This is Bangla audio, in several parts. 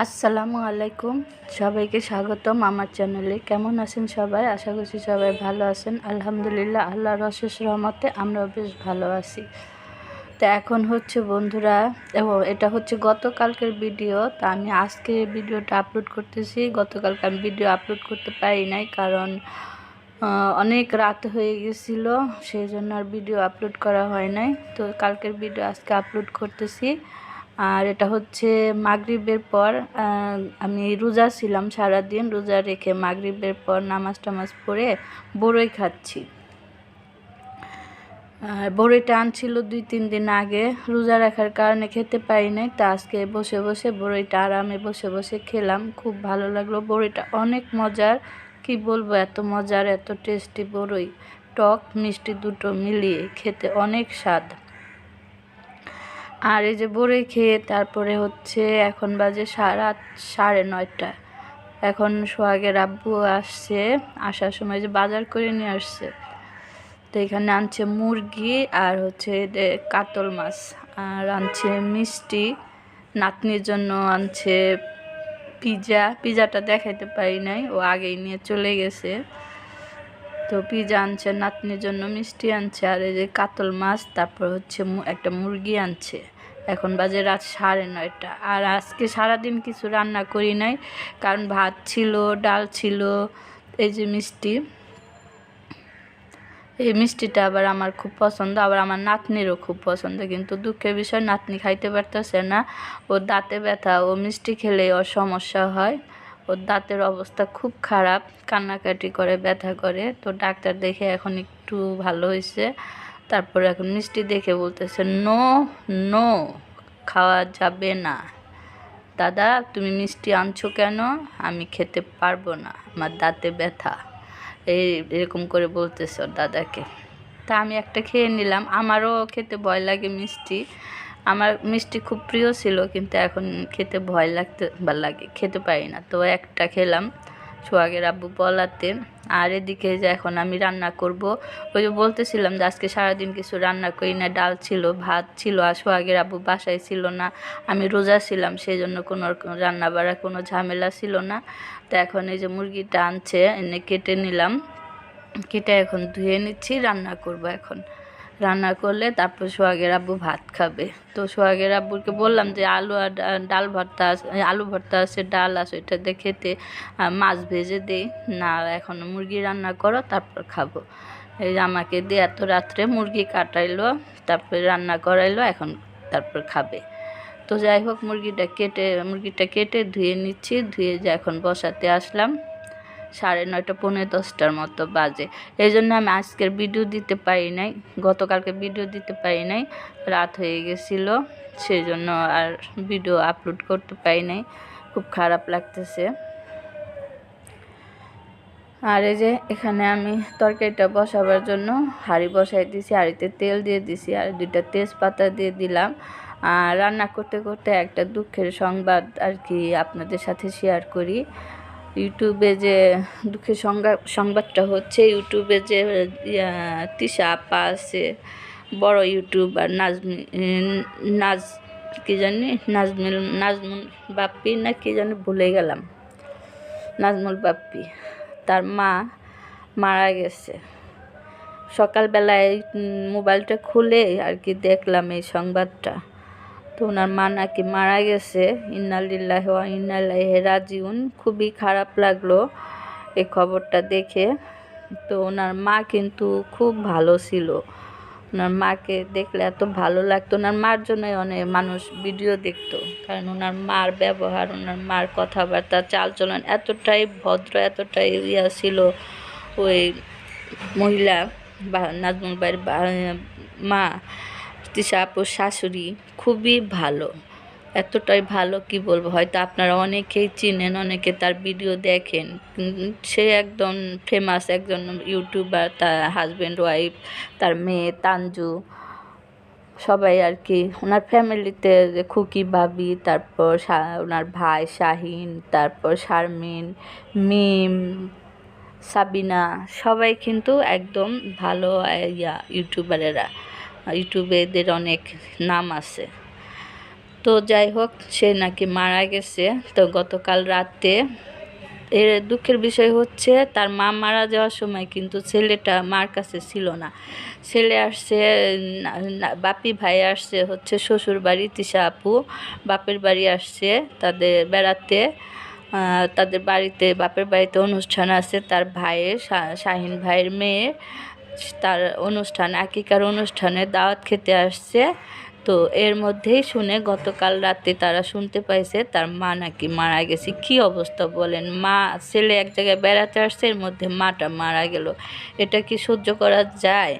আসসালামু আলাইকুম। সবাইকে স্বাগতম আমার চ্যানেলে। কেমন আছেন সবাই? আশা করছি সবাই ভালো আছেন। আলহামদুলিল্লাহ, আল্লাহর অশেষ রহমতে আমরাও বেশ ভালো আছি। তো এখন হচ্ছে বন্ধুরা, ও, এটা হচ্ছে গতকালকের ভিডিও। তা আমি আজকে ভিডিওটা আপলোড করতেছি। গতকালকে আমি ভিডিও আপলোড করতে পারি নাই কারণ অনেক রাত হয়ে গেছিল। সেই জন্য আর ভিডিও আপলোড করা হয় নাই। তো কালকের ভিডিও আজকে আপলোড করতেছি। আর এটা হচ্ছে মাগরিবের পর আমি রোজা ছিলাম সারাদিন, রোজা রেখে মাগরিবের পর নামাজ টামাজ পড়ে বড়ই খাচ্ছি। আর বড়িটা আনছিল দুই, তিন দিন আগে, রোজা রাখার কারণে খেতে পারি নাই, তা আজকে বসে বসে বড়িটা আরামে বসে বসে খেলাম, খুব ভালো লাগল। বড়িটা অনেক মজার, কি বলব, এত মজার, এত টেস্টি বড়ই। টক মিষ্টি দুটো মিলিয়ে খেতে অনেক স্বাদ। আর এই যে বড়ি খেয়ে তারপরে হচ্ছে এখন বাজে আট, সাড়ে নয়টা। এখন সোহাগের আব্বু আসছে, আসার সময় যে বাজার করে নিয়ে আসছে। তো এখানে আনছে মুরগি আর হচ্ছে কাতল মাছ আর আনছে মিষ্টি। নাতনির জন্য আনছে পিজা। পিজাটা দেখাইতে পারি নাই, ও আগেই নিয়ে চলে গেছে। তো পিজা আনছে, নাতনির জন্য মিষ্টি আনছে, আর এই যে কাতল মাছ, তারপর হচ্ছে একটা মুরগি আনছে। এখন বাজে রাত সাড়ে নয়টা। আর আজকে সারাদিন কিছু রান্না করি নাই, কারণ ভাত ছিল, ডাল ছিল, এই যে মিষ্টি। এই মিষ্টিটা আবার আমার খুব পছন্দ, আবার আমার নাতনিরও খুব পছন্দ, কিন্তু দুঃখের বিষয়, নাতনি খাইতে পারতেছে না। ওর দাঁতে ব্যথা, ও মিষ্টি খেলে ওর সমস্যা হয়। ওর দাঁতের অবস্থা খুব খারাপ, কান্নাকাটি করে, ব্যথা করে। তো ডাক্তার দেখে এখন একটু ভালো হয়েছে তারপরে এখন মিষ্টি দেখে বলতেছে, নো নো, খাওয়া যাবে না। দাদা, তুমি মিষ্টি আনছো কেন? আমি খেতে পারব না, আমার দাঁতে ব্যথা। এই এরকম করে বলতেছে ওর দাদাকে। তা আমি একটা খেয়ে নিলাম। আমারও খেতে ভয় লাগে মিষ্টি। আমার মিষ্টি খুব প্রিয় ছিল, কিন্তু এখন খেতে ভয় লাগতে বা লাগে, খেতে পারি না। তো একটা খেলাম সোহাগের আব্বু বলাতে আর এদিকে যে এখন আমি রান্না করব, ওই যে বলতেছিলাম যে আজকে সারাদিন কিছু রান্না করি না, ডাল ছিল, ভাত ছিল, আর সোহাগের আব্বু বাসায় ছিল না, আমি রোজা ছিলাম সেই জন্য কোনো রান্না বাড়া কোনো ঝামেলা ছিল না। তো এখন এই যে মুরগিটা আনছে, এনে কেটে নিলাম, কেটে এখন ধুয়ে নিচ্ছি, রান্না করব এখন। রান্না করলে তারপর সোহাগের আব্বু ভাত খাবে। তো সোহাগের আব্বুকে বললাম যে, আলু আর ডাল ভর্তা আলু ভর্তা আছে, ডাল আছে, ওইটাতে খেতে মাছ ভেজে দেই। না, এখন মুরগি রান্না করো, তারপর খাব। এই আমাকে দিয়ে এত রাত্রে মুরগি কাটাইলো, তারপরে রান্না করাইলো, এখন তারপর খাবে। তো যাই হোক, মুরগিটা কেটে মুরগিটা কেটে ধুয়ে নিচ্ছি, ধুয়ে যে এখন বসাতে আসলাম। সাড়ে নয়টা পনেরো দশটার মতো বাজে। এই জন্য আমি আজকের ভিডিও দিতে পারি নাই। গতকালকে ভিডিও দিতে পারি নাই। রাত হয়ে গেছিল সেই জন্য আর ভিডিও আপলোড করতে পারি নাই। খুব খারাপ লাগতেছে। আর এই যে এখানে আমি তরকারিটা বসাবার জন্য হাঁড়ি বসাই দিছি, হাঁড়িতে তেল দিয়ে দিছি, আর দুইটা তেজপাতা দিয়ে দিলাম। আর রান্না করতে করতে একটা দুঃখের সংবাদ আর কি আপনাদের সাথে শেয়ার করি। ইউটিউবে যে দুঃখের সংবাদ সংবাদটা হচ্ছে, ইউটিউবে যে তিশা আপা আছে, বড় ইউটিউবার নাজমি নাজ, কি জানি, নাজমিল, নাজমুল বাপ্পি না কি জানি ভুলে গেলাম। নাজমুল বাপ্পি, তার মা মারা গেছে। সকালবেলায় মোবাইলটা খুলে আর কি দেখলাম এই সংবাদটা। তো ওনার মা নাকি মারা গেছে। ইন্নালিল্লাহ ইন্নাল্লাহ রাজিউন। খুবই খারাপ লাগল এই খবরটা দেখে। তো ওনার মা কিন্তু খুব ভালো ছিল। ওনার মাকে দেখলে এত ভালো লাগতো। ওনার মার জন্যই অনেক মানুষ ভিডিও দেখতো। কারণ ওনার মার ব্যবহার, ওনার মার কথাবার্তা, চালচলন এতটাই ভদ্র, এতটাই ইয়া ছিল ওই মহিলা বা নাজমুল বাড়ির মা। তিশা আপুর শাশুড়ি খুবই ভালো। এতটাই ভালো কি বলব? হয়তো আপনারা অনেকেই চিনেন, অনেকে তার ভিডিও দেখেন। সে একদম ফেমাস একজন ইউটিউবার তার হাজব্যান্ড ওয়াইফ তার মেয়ে তানজু। সবাই আর কি ওনার ফ্যামিলিতে খুকি ভাবি, তারপর ওনার ভাই শাহিন, তারপর শারমিন, মিম, সাবিনা, সবাই কিন্তু একদম ভালো ইয়া ইউটিউবারেরা ইউটিউবে এদের অনেক নাম আছে। তো যাই হোক, সে নাকি মারা গেছে। তো গতকাল রাতে এর দুঃখের বিষয় হচ্ছে, তার মা মারা যাওয়ার সময় কিন্তু ছেলেটা মার কাছে ছিল না। ছেলে আসছে বাপি ভাই আসছে, হচ্ছে শ্বশুর বাড়ি তিশা আপু, বাপের বাড়ি আসছে তাদের বেড়াতে। তাদের বাড়িতে, বাপের বাড়িতে অনুষ্ঠান আছে, তার ভাইয়ের শাহিন ভাইয়ের মেয়ে তার অনুষ্ঠান আকিকার অনুষ্ঠানে দাওয়াত খেতে আসছে। তো এর মধ্যেই শুনে গতকাল রাতে তারা শুনতে পাইছে, তার মা নাকি মারা গেছে। কি অবস্থা বলেন? মা, ছেলে এক জায়গায় বেড়াতে আসছে, এর মধ্যে মাটা মারা গেল। এটা কি সহ্য করা যায়?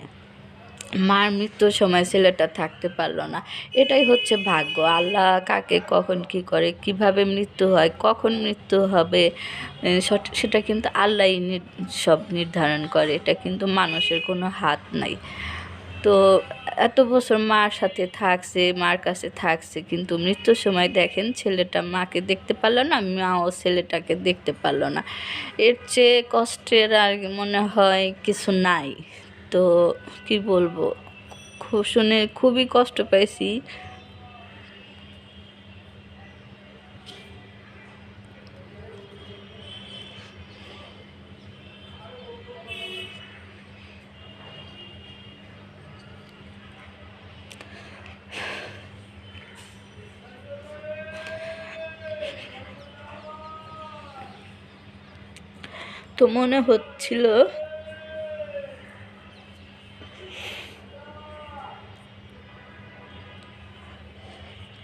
মার মৃত্যুর সময় ছেলেটা থাকতে পারল না। এটাই হচ্ছে ভাগ্য। আল্লাহ কাকে, কখন, কি করে, কীভাবে মৃত্যু হয়, কখন মৃত্যু হবে সেটা কিন্তু আল্লাহই নির- সব নির্ধারণ করে। এটা কিন্তু মানুষের কোনো হাত নাই। তো এত বছর মার সাথে থাকছে, মার কাছে থাকছে, কিন্তু মৃত্যুর সময় দেখেন ছেলেটা মাকে দেখতে পারল না, মাও ছেলেটাকে দেখতে পারল না। এর চেয়ে কষ্টের আর মনে হয় কিছু নাই। তো কি বলব খুব শুনে খুবই কষ্ট পাইছি। তো মনে হচ্ছিল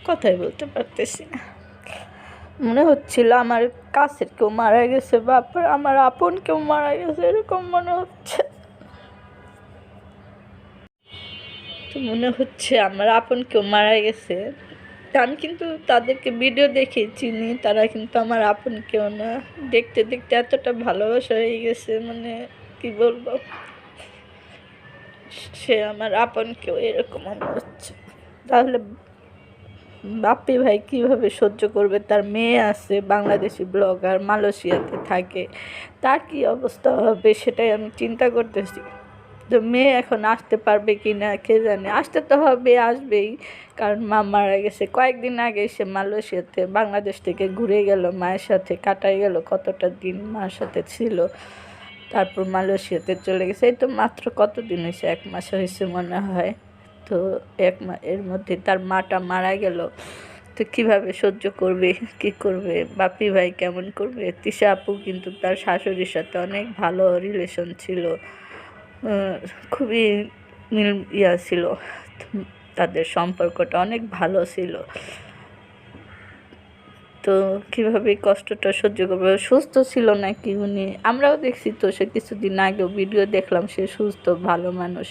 কথাই বলতে পারতেছি না। মনে হচ্ছিল আমার কাছের কেউ মারা গেছে বা আমার আপন কেউ মারা গেছে, এরকম মনে হচ্ছে। তো মনে হচ্ছে আমার আপন কেউ মারা গেছে। আমি কিন্তু তাদেরকে ভিডিও দেখে চিনি, তারা কিন্তু আমার আপন কেউ না। দেখতে দেখতে এতটা ভালোবাসা হয়ে গেছে মানে কি বলব? সে আমার আপন কেউ, এরকম মনে হচ্ছে। তাহলে বাপ্পি ভাই কীভাবে সহ্য করবে? তার মেয়ে আছে, বাংলাদেশি ব্লগার, মালয়েশিয়াতে থাকে। তার কি অবস্থা হবে সেটাই আমি চিন্তা করতেছি। তো মেয়ে এখন আসতে পারবে কি না, কে জানে? আসতে তো হবে, আসবেই। কারণ মা মারা গেছে কয়েকদিন আগে, সে মালয়েশিয়াতে, বাংলাদেশ থেকে ঘুরে গেল, মায়ের সাথে কাটাই গেল, কতটা দিন মার সাথে ছিল। তারপর মালয়েশিয়াতে চলে গেছে। এই তো মাত্র কতদিন হয়েছে? এক মাস হয়েছে মনে হয়। তো এক এর মধ্যে তার মাটা মারা গেল। তো কীভাবে সহ্য করবে, কি করবে, বাপি ভাই কেমন করবে? তিশা আপু কিন্তু তার শাশুড়ির সাথে অনেক ভালো রিলেশন ছিল। খুবই মিল, ইয়া ছিল। তাদের সম্পর্কটা অনেক ভালো ছিল। তো কীভাবে কষ্টটা সহ্য করবে? সুস্থ ছিল নাকি উনি? আমরাও দেখছি তো সে কিছুদিন আগেও ভিডিও দেখলাম, সে সুস্থ, ভালো মানুষ।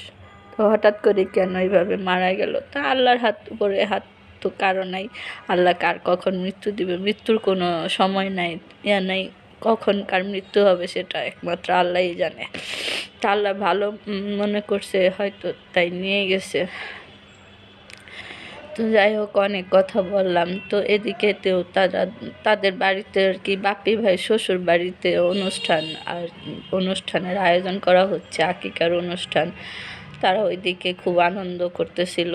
তো হঠাৎ করে কেন এইভাবে মারা গেল? তা আল্লাহর হাত উপরে হাত তো কারও নাই। আল্লাহ কার কখন মৃত্যু দিবে? মৃত্যুর কোনো সময় নাই, ইয়া নাই। কখন কার মৃত্যু হবে সেটা একমাত্র আল্লাহই জানে। তা আল্লাহ ভালো মনে করছে, হয়তো তাই নিয়ে গেছে। তো যাই হোক, অনেক কথা বললাম। তো এদিকে এদিকেতেও তারা, তাদের বাড়িতে আর কি বাপি ভাই শ্বশুর বাড়িতে অনুষ্ঠান আর অনুষ্ঠানের আয়োজন করা হচ্ছে, আকিকার অনুষ্ঠান। তারা ওইদিকে খুব আনন্দ করতেছিল।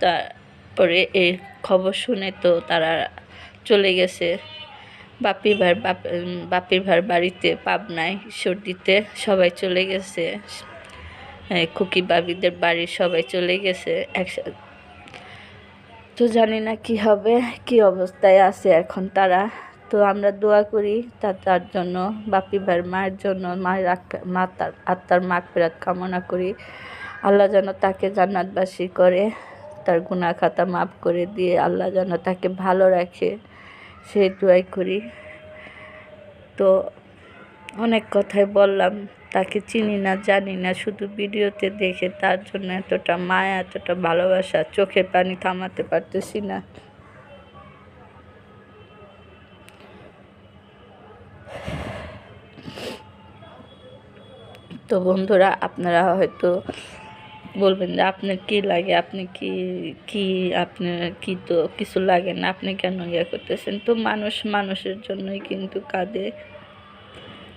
তারপরে এই খবর শুনে তো তারা চলে গেছে। বাপি উম, বাপির ভাই বাড়িতে পাবনায় সর্দিতে সবাই চলে গেছে। খুকি বাবিদের বাড়ির সবাই চলে গেছে একসাথে। তো জানি না কি হবে কি অবস্থায় আছে এখন তারা। তো আমরা দোয়া করি তা তার জন্য বাপি ভাইয়ের মায়ের জন্য মায়ের মা তার আত্মার মাগ ফেরাত কামনা করি। আল্লাহ যেন তাকে জান্নাতবাসী করে, তার গুনাহ খাতা মাফ করে দিয়ে আল্লাহ যেন তাকে ভালো রাখে সেই দোয়াই করি। তো অনেক কথাই বললাম, তাকে চিনি না, জানি না, শুধু ভিডিওতে দেখে তার জন্য এতটা মায়া, এতটা ভালোবাসা চোখের পানি থামাতে পারতেছি না। তো বন্ধুরা, আপনারা হয়তো বলবেন যে আপনার কি লাগে? আপনি কি কি আপনার কি তো কিছু লাগে না? আপনি কেন ইয়ে করতেছেন? তো মানুষ মানুষের জন্যই কিন্তু কাঁদে।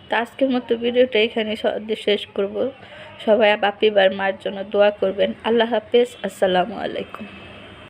তো আজকের মতো ভিডিওটা এখানে শেষ করব। সবাই বাপিবার মার জন্য দোয়া করবেন। আল্লাহ হাফেজ। আসসালামু আলাইকুম।